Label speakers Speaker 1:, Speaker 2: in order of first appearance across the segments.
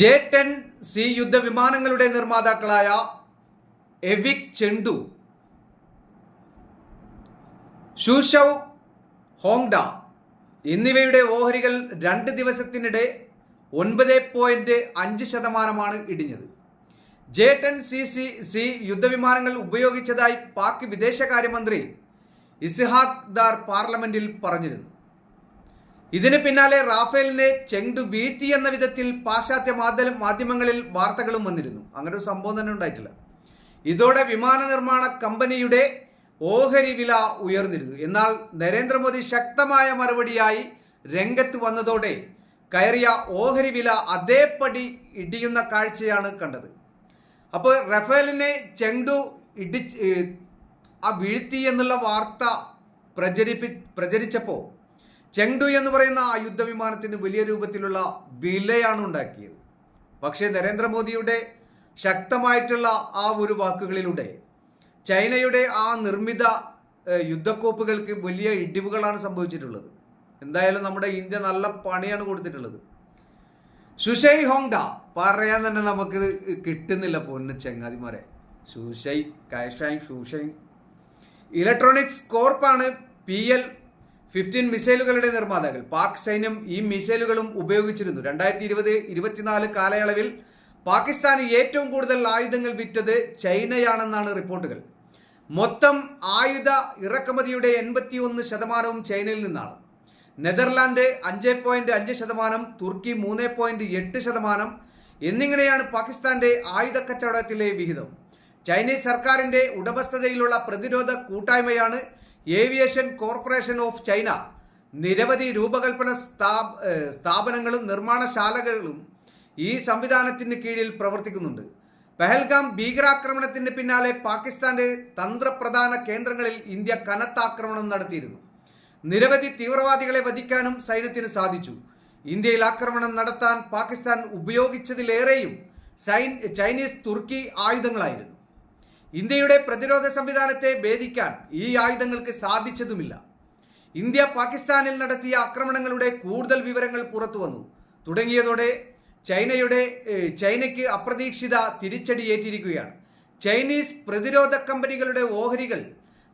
Speaker 1: J ten C യുദ്ധവിമാനങ്ങളുടെ നിർമ്മാതാക്കളായ AVIC Chengdu Zhuzhou Hongdu എന്നിവയുടെ ഓഹരികൾ രണ്ട് ദിവസത്തിനിടെ ഒൻപത് പോയിന്റ് അഞ്ച് ശതമാനമാണ് ഇടിഞ്ഞത്. J ten C C C യുദ്ധവിമാനങ്ങൾ ഉപയോഗിച്ചതായി പാക് വിദേശകാര്യമന്ത്രി ഇസ്ഹാഖ് ദാർ പാർലമെന്റിൽ പറഞ്ഞിരുന്നു. ഇതിന് പിന്നാലെ റാഫേലിനെ ചെങ്ടു വീഴ്ത്തി എന്ന വിധത്തിൽ പാശ്ചാത്യ മാധ്യ മാധ്യമങ്ങളിൽ വാർത്തകളും വന്നിരുന്നു. അങ്ങനെ ഒരു സംഭവം തന്നെ ഉണ്ടായിട്ടില്ല. ഇതോടെ വിമാന നിർമ്മാണ കമ്പനിയുടെ ഓഹരി വില ഉയർന്നിരുന്നു. എന്നാൽ നരേന്ദ്രമോദി ശക്തമായ മറുപടിയായി രംഗത്ത് വന്നതോടെ കയറിയ ഓഹരി വില അതേപടി ഇടിയുന്ന കാഴ്ചയാണ് കണ്ടത്. അപ്പോൾ റഫേലിനെ ചെങ്ടു ഇടി ആ വീഴ്ത്തി എന്നുള്ള വാർത്ത പ്രചരിപ്പി പ്രചരിച്ചപ്പോൾ ചെങ്ടു എന്ന് പറയുന്ന ആ യുദ്ധവിമാനത്തിന് വലിയ രൂപത്തിലുള്ള വിലയാണ് ഉണ്ടാക്കിയത്. പക്ഷേ നരേന്ദ്രമോദിയുടെ ശക്തമായിട്ടുള്ള ആ ഒരു വാക്കുകളിലൂടെ ചൈനയുടെ ആ നിർമ്മിത യുദ്ധക്കോപ്പുകൾക്ക് വലിയ ഇടിവുകളാണ് സംഭവിച്ചിട്ടുള്ളത്. എന്തായാലും നമ്മുടെ ഇന്ത്യ നല്ല പണിയാണ് കൊടുത്തിട്ടുള്ളത്. സുഷൈ ഹോങ്ഡ പറയാൻ തന്നെ നമുക്ക് കിട്ടുന്നില്ല പൊന്ന് ചെങ്ങാതിമാരെ. സുഷൈ കാഷൈ സുഷൈ ഇലക്ട്രോണിക്സ് കോർപ്പാണ് പി എൽ ഫിഫ്റ്റീൻ മിസൈലുകളുടെ നിർമ്മാതാക്കൾ. പാക് സൈന്യം ഈ മിസൈലുകളും ഉപയോഗിച്ചിരുന്നു. രണ്ടായിരത്തി ഇരുപത് ഇരുപത്തിനാല് കാലയളവിൽ പാകിസ്ഥാന് ഏറ്റവും കൂടുതൽ ആയുധങ്ങൾ വിറ്റത് ചൈനയാണെന്നാണ് റിപ്പോർട്ടുകൾ. മൊത്തം ആയുധ ഇറക്കുമതിയുടെ എൺപത്തി ഒന്ന് ശതമാനവും ചൈനയിൽ നിന്നാണ്. നെതർലാൻഡ് അഞ്ച് പോയിന്റ് അഞ്ച് ശതമാനം തുർക്കി മൂന്ന് പോയിന്റ് എട്ട് ശതമാനം എന്നിങ്ങനെയാണ് പാകിസ്ഥാന്റെ ആയുധ കച്ചവടത്തിലെ വിഹിതം. ചൈനീസ് സർക്കാരിന്റെ ഉടമസ്ഥതയിലുള്ള പ്രതിരോധ കൂട്ടായ്മയാണ് ഏവിയേഷൻ കോർപ്പറേഷൻ ഓഫ് ചൈന നിരവധി രൂപകൽപ്പന സ്ഥാപ സ്ഥാപനങ്ങളും നിർമ്മാണശാലകളും ഈ സംവിധാനത്തിന് കീഴിൽ പ്രവർത്തിക്കുന്നുണ്ട്. പെഹൽഗാം ഭീകരാക്രമണത്തിന് പിന്നാലെ പാകിസ്ഥാന്റെ തന്ത്രപ്രധാന കേന്ദ്രങ്ങളിൽ ഇന്ത്യ കനത്ത ആക്രമണം നടത്തിയിരുന്നു. നിരവധി തീവ്രവാദികളെ വധിക്കാനും സൈന്യത്തിന് സാധിച്ചു. ഇന്ത്യയിൽ ആക്രമണം നടത്താൻ പാകിസ്ഥാൻ ഉപയോഗിച്ചതിലേറെയും സൈൻ ചൈനീസ് തുർക്കി ആയുധങ്ങളായിരുന്നു. ഇന്ത്യയുടെ പ്രതിരോധ സംവിധാനത്തെ ഭേദിക്കാൻ ഈ ആയുധങ്ങൾക്ക് സാധിച്ചതുമില്ല. ഇന്ത്യ പാകിസ്ഥാനിൽ നടത്തിയ ആക്രമണങ്ങളുടെ കൂടുതൽ വിവരങ്ങൾ പുറത്തു വന്നു. തുടങ്ങിയതോടെ ചൈനയുടെ ചൈനയ്ക്ക് അപ്രതീക്ഷിത തിരിച്ചടിയേറ്റിരിക്കുകയാണ്. ചൈനീസ് പ്രതിരോധ കമ്പനികളുടെ ഓഹരികൾ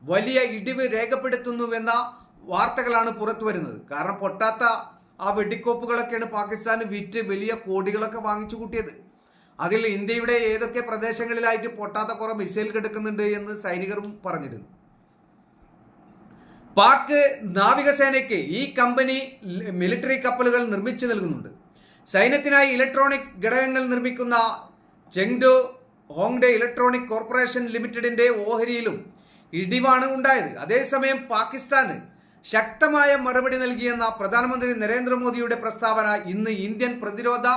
Speaker 1: വലിയ ഇടിവ് രേഖപ്പെടുത്തുന്നുവെന്ന വാർത്തകളാണ് പുറത്തു വരുന്നത്. കാരണം പൊട്ടാത്ത ആ വെടിക്കോപ്പുകളൊക്കെയാണ് പാകിസ്ഥാൻ വിറ്റ് വലിയ കോടികളൊക്കെ വാങ്ങിച്ചു കൂട്ടിയത്. അതിൽ ഇന്ത്യയുടെ ഏതൊക്കെ പ്രദേശങ്ങളിലായിട്ട് പൊട്ടാത്ത കുറെ മിസൈൽ കിടക്കുന്നുണ്ട് എന്ന് സൈനികരും പറഞ്ഞിരുന്നു. പാക് നാവികസേനയ്ക്ക് ഈ കമ്പനി മിലിറ്ററി കപ്പലുകൾ നിർമ്മിച്ചു നൽകുന്നുണ്ട്. സൈന്യത്തിനായി ഇലക്ട്രോണിക് ഘടകങ്ങൾ നിർമ്മിക്കുന്ന ചെങ്ഡു ഹോങ്ഡെ ഇലക്ട്രോണിക് കോർപ്പറേഷൻ ലിമിറ്റഡിന്റെ ഓഹരിയിലും ഇടിവാണ് ഉണ്ടായത്. അതേസമയം പാകിസ്ഥാന് ശക്തമായ മറുപടി നൽകിയെന്ന പ്രധാനമന്ത്രി നരേന്ദ്രമോദിയുടെ പ്രസ്താവന ഇന്ന് ഇന്ത്യൻ പ്രതിരോധ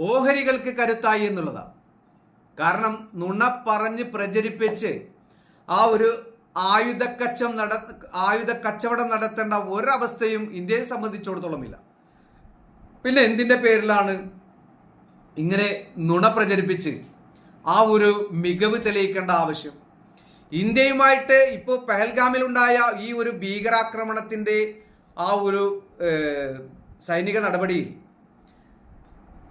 Speaker 1: ഓഹരികൾക്ക് കരുത്തായി എന്നുള്ളതാണ് കാരണം നുണ പറഞ്ഞ് പ്രചരിപ്പിച്ച് ആ ഒരു ആയുധ കച്ചം നട ആയുധ കച്ചവടം നടത്തേണ്ട ഒരവസ്ഥയും ഇന്ത്യയെ സംബന്ധിച്ചിടത്തോളം ഇല്ല പിന്നെ എന്തിന്റെ പേരിലാണ് ഇങ്ങനെ നുണ പ്രചരിപ്പിച്ച് ആ ഒരു മികവ് തെളിയിക്കേണ്ട ആവശ്യം? ഇന്ത്യയുമായിട്ട് ഇപ്പോൾ പെഹൽഗാമിലുണ്ടായ ഈ ഒരു ഭീകരാക്രമണത്തിന്റെ ആ ഒരു സൈനിക നടപടിയിൽ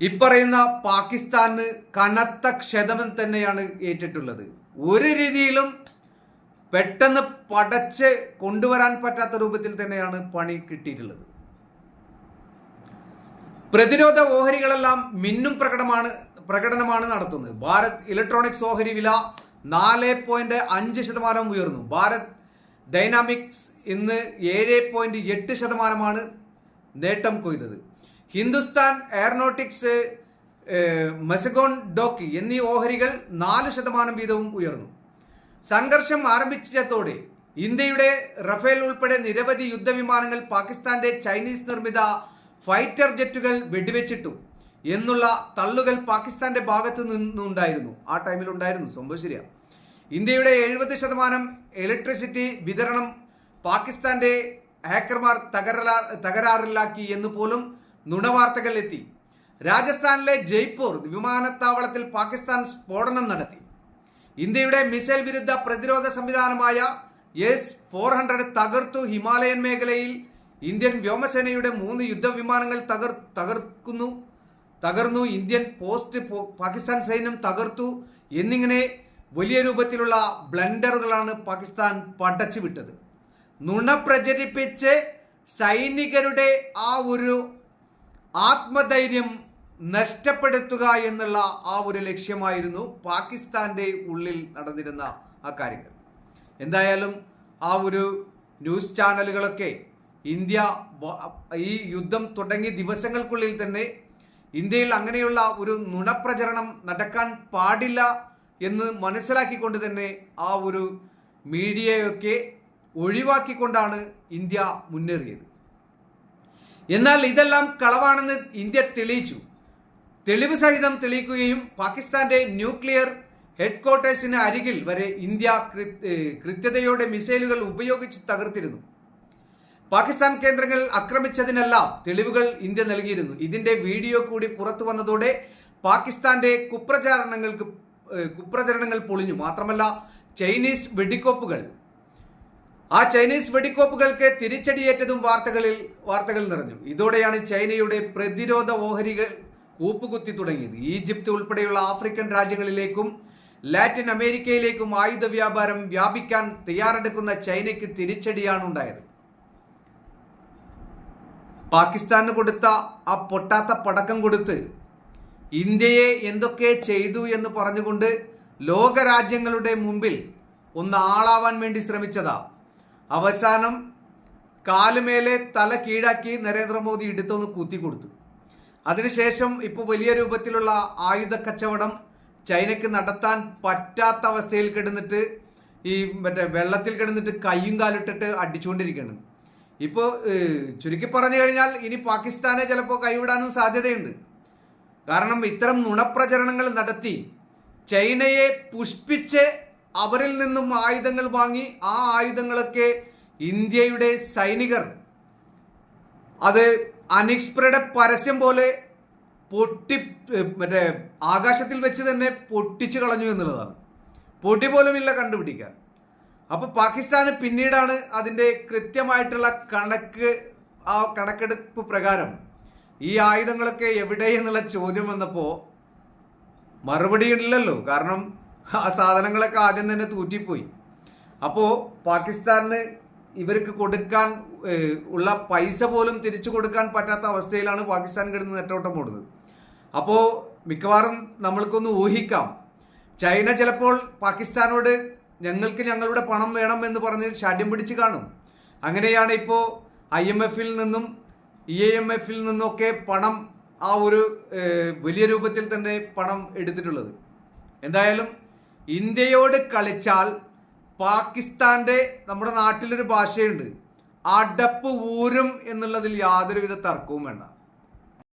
Speaker 1: ഇപ്പറയുന്ന പാകിസ്ഥാന് കനത്ത ക്ഷതമം തന്നെയാണ് ഏറ്റിട്ടുള്ളത്. ഒരു രീതിയിലും പെട്ടെന്ന് പടച്ച് കൊണ്ടുവരാൻ പറ്റാത്ത രൂപത്തിൽ തന്നെയാണ് പണി കിട്ടിയിട്ടുള്ളത്. പ്രതിരോധ ഓഹരികളെല്ലാം മിന്നും പ്രകടമാണ് പ്രകടനമാണ് നടത്തുന്നത്. ഭാരത് ഇലക്ട്രോണിക്സ് ഓഹരി വില നാല് പോയിന്റ് അഞ്ച് ശതമാനം ഉയർന്നു. ഭാരത് ഡൈനാമിക്സ് ഇന്ന് ഏഴ് പോയിന്റ് എട്ട് ശതമാനമാണ് നേട്ടം കൊയ്തത്. ഹിന്ദുസ്ഥാൻ എയറോനോട്ടിക്സ് മെസഗോൺ ഡോക്കി എന്നീ ഓഹരികൾ നാല് ശതമാനം വീതവും ഉയർന്നു. സംഘർഷം ആരംഭിച്ചതോടെ ഇന്ത്യയുടെ റഫേൽ ഉൾപ്പെടെ നിരവധി യുദ്ധവിമാനങ്ങൾ പാകിസ്ഥാന്റെ ചൈനീസ് നിർമ്മിത ഫൈറ്റർ ജെറ്റുകൾ വെടിവെച്ചിട്ടു എന്നുള്ള തള്ളുകൾ പാകിസ്ഥാന്റെ ഭാഗത്തു നിന്നുണ്ടായിരുന്നു. ആ ടൈമിൽ ഉണ്ടായിരുന്നു സംഭവം ശരിയാ. ഇന്ത്യയുടെ എഴുപത് ശതമാനം ഇലക്ട്രിസിറ്റി വിതരണം പാകിസ്ഥാന്റെ ഹാക്കർമാർ തകരാ തകരാറിലാക്കി എന്ന് പോലും നുണവാർത്തകൾ എത്തി രാജസ്ഥാനിലെ ജയ്പൂർ വിമാനത്താവളത്തിൽ പാകിസ്ഥാൻ സ്ഫോടനം നടത്തി. ഇന്ത്യയുടെ മിസൈൽ വിരുദ്ധ പ്രതിരോധ സംവിധാനമായ എസ് ഫോർ ഹൺഡ്രഡ് തകർത്തു ഹിമാലയൻ മേഖലയിൽ ഇന്ത്യൻ വ്യോമസേനയുടെ മൂന്ന് യുദ്ധവിമാനങ്ങൾ തകർ തകർക്കുന്നു. തകർന്നു ഇന്ത്യൻ പോസ്റ്റ് പാകിസ്ഥാൻ സൈന്യം തകർത്തു എന്നിങ്ങനെ വലിയ രൂപത്തിലുള്ള ബ്ലണ്ടറുകളാണ് പാകിസ്ഥാൻ പടച്ചുവിട്ടത്. നുണ പ്രചരിപ്പിച്ച് സൈനികരുടെ ആ ഒരു ആത്മധൈര്യം നഷ്ടപ്പെടുത്തുക എന്നുള്ള ആ ഒരു ലക്ഷ്യമായിരുന്നു പാകിസ്ഥാന്റെ ഉള്ളിൽ നടന്നിരുന്ന ആ കാര്യങ്ങൾ. എന്തായാലും ആ ഒരു ന്യൂസ് ചാനലുകളൊക്കെ ഇന്ത്യ ഈ യുദ്ധം തുടങ്ങിയ ദിവസങ്ങൾക്കുള്ളിൽ തന്നെ ഇന്ത്യയിൽ അങ്ങനെയുള്ള ഒരു നുണപ്രചരണം നടക്കാൻ പാടില്ല എന്ന് മനസ്സിലാക്കിക്കൊണ്ട് തന്നെ ആ ഒരു മീഡിയയൊക്കെ ഒഴിവാക്കിക്കൊണ്ടാണ് ഇന്ത്യ മുന്നേറിയത്. എന്നാൽ ഇതെല്ലാം കളവാണെന്ന് ഇന്ത്യ തെളിയിച്ചു. തെളിവ് സഹിതം തെളിയിക്കുകയും പാകിസ്ഥാന്റെ ന്യൂക്ലിയർ ഹെഡ്ക്വാർട്ടേഴ്സിന് അരികിൽ വരെ ഇന്ത്യ കൃത്യതയോടെ മിസൈലുകൾ ഉപയോഗിച്ച് തകർത്തിരുന്നു. പാകിസ്ഥാൻ കേന്ദ്രങ്ങൾ ആക്രമിച്ചതിനെല്ലാം തെളിവുകൾ ഇന്ത്യ നൽകിയിരുന്നു. ഇതിന്റെ വീഡിയോ കൂടി പുറത്തു വന്നതോടെ പാകിസ്ഥാന്റെ കുപ്രചാരണങ്ങൾക്ക് കുപ്രചരണങ്ങൾ പൊളിഞ്ഞു. മാത്രമല്ല ചൈനീസ് വെടിക്കോപ്പുകൾ ആ ചൈനീസ് വെടിക്കോപ്പുകൾക്ക് തിരിച്ചടിയേറ്റതും വാർത്തകളിൽ വാർത്തകൾ നിറഞ്ഞു. ഇതോടെയാണ് ചൈനയുടെ പ്രതിരോധ ഓഹരികൾ കൂപ്പുകുത്തി തുടങ്ങിയത്. ഈജിപ്ത് ഉൾപ്പെടെയുള്ള ആഫ്രിക്കൻ രാജ്യങ്ങളിലേക്കും ലാറ്റിൻ അമേരിക്കയിലേക്കും ആയുധ വ്യാപാരം വ്യാപിക്കാൻ തയ്യാറെടുക്കുന്ന ചൈനയ്ക്ക് തിരിച്ചടിയാണ് ഉണ്ടായത്. പാകിസ്ഥാന് കൊടുത്ത ആ പൊട്ടാത്ത പടക്കം കൊടുത്ത് ഇന്ത്യയെ എന്തൊക്കെ ചെയ്തു എന്ന് പറഞ്ഞുകൊണ്ട് ലോകരാജ്യങ്ങളുടെ മുമ്പിൽ ഒന്ന് ആളാവാൻ വേണ്ടി ശ്രമിച്ചതാ അവസാനം കാലുമേലെ തല കീഴാക്കി നരേന്ദ്രമോദി എടുത്തൊന്ന് കുത്തിക്കൊടുത്തു. അതിനുശേഷം ഇപ്പോൾ വലിയ രൂപത്തിലുള്ള ആയുധ കച്ചവടം ചൈനയ്ക്ക് നടത്താൻ പറ്റാത്ത അവസ്ഥയിൽ കിടന്നിട്ട് ഈ മറ്റേ വെള്ളത്തിൽ കിടന്നിട്ട് കയ്യും കാലിട്ടിട്ട് അടിച്ചുകൊണ്ടിരിക്കുകയാണ്. ഇപ്പോൾ ചുരുക്കി പറഞ്ഞു കഴിഞ്ഞാൽ ഇനി പാകിസ്ഥാനെ ചിലപ്പോൾ കൈവിടാനും സാധ്യതയുണ്ട്. കാരണം ഇത്തരം നുണപ്രചരണങ്ങൾ നടത്തി ചൈനയെ പുഷ്പിച്ച് അവരിൽ നിന്നും ആയുധങ്ങൾ വാങ്ങി ആ ആയുധങ്ങളൊക്കെ ഇന്ത്യയുടെ സൈനികർ അത് അനിക്സ്പ്രയുടെ പരസ്യം പോലെ പൊട്ടി മറ്റേ ആകാശത്തിൽ വെച്ച് തന്നെ പൊട്ടിച്ചു കളഞ്ഞു എന്നുള്ളതാണ്. പൊടി പോലുമില്ല കണ്ടുപിടിക്കാൻ. അപ്പോൾ പാകിസ്ഥാന് പിന്നീടാണ് അതിന്റെ കൃത്യമായിട്ടുള്ള കണക്ക് ആ കണക്കെടുപ്പ് പ്രകാരം ഈ ആയുധങ്ങളൊക്കെ എവിടെ എന്നുള്ള ചോദ്യം വന്നപ്പോ മറുപടി ഇല്ലല്ലോ കാരണം ആ സാധനങ്ങളൊക്കെ ആദ്യം തന്നെ തൂറ്റിപ്പോയി. അപ്പോൾ പാകിസ്ഥാനിന് ഇവർക്ക് കൊടുക്കാൻ ഉള്ള പൈസ പോലും തിരിച്ചു കൊടുക്കാൻ പറ്റാത്ത അവസ്ഥയിലാണ് പാകിസ്ഥാൻ കിടന്ന് നെട്ടോട്ടം ഓടുന്നത്. അപ്പോൾ മിക്കവാറും നമ്മൾക്കൊന്ന് ഊഹിക്കാം. ചൈന ചിലപ്പോൾ പാകിസ്ഥാനോട് ഞങ്ങൾക്ക് ഞങ്ങളുടെ പണം വേണം എന്ന് പറഞ്ഞ് ഷാഠ്യം പിടിച്ച് കാണും. അങ്ങനെയാണ് ഇപ്പോൾ ഐ എം എഫിൽ നിന്നും ഇ എം എഫിൽ നിന്നൊക്കെ പണം ആ ഒരു വലിയ രൂപത്തിൽ തന്നെ പണം എടുത്തിട്ടുള്ളത്. എന്തായാലും ഇന്ത്യയോട് കളിച്ചാൽ പാകിസ്ഥാന്റെ നമ്മുടെ നാട്ടിലൊരു ഭാഷയുണ്ട്. അടപ്പ് ഊരും എന്നുള്ളതിൽ യാതൊരുവിധ തർക്കവും വേണ്ട.